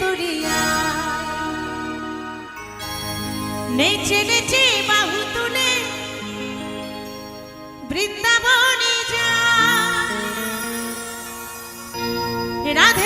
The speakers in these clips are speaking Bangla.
দরিয়া। নেচে নেচে বাহু তুলে বৃন্দাবনে যা রাধে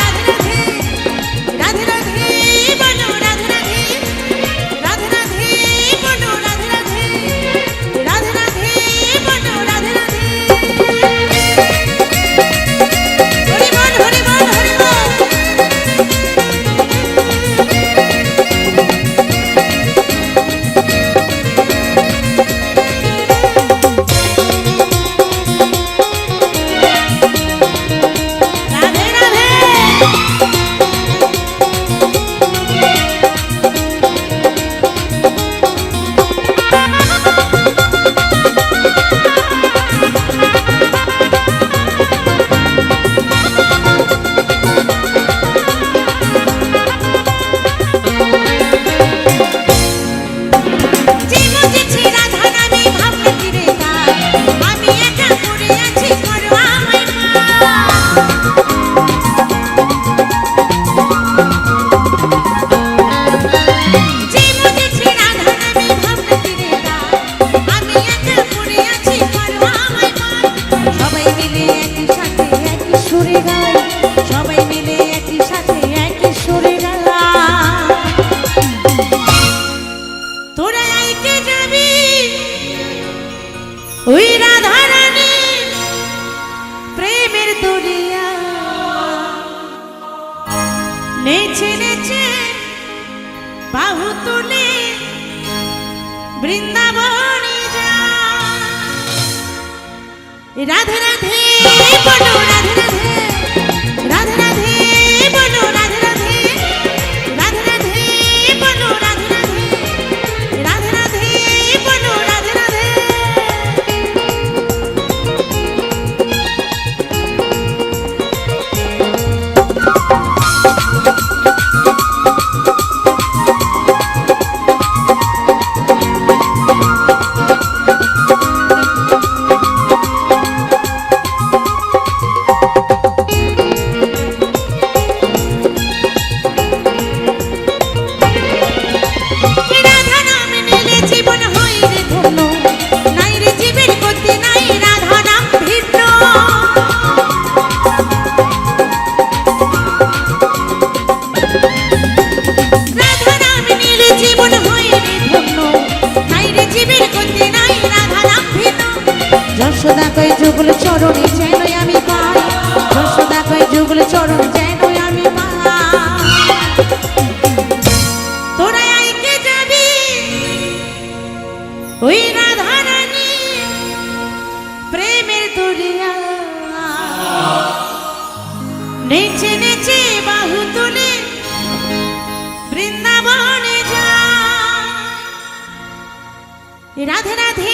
নেচে নেচে বাহু তুলে বৃন্দাবনী যা। রাধে রাধে যশোদা কয় যুগল চরণে যেন আমি পাই। যশোদা কয় যুগল চরণ যেন আমি তোরা আইকে যাবি? ওই রাধা রানী প্রেমের দুনিয়া। নিচে Thế.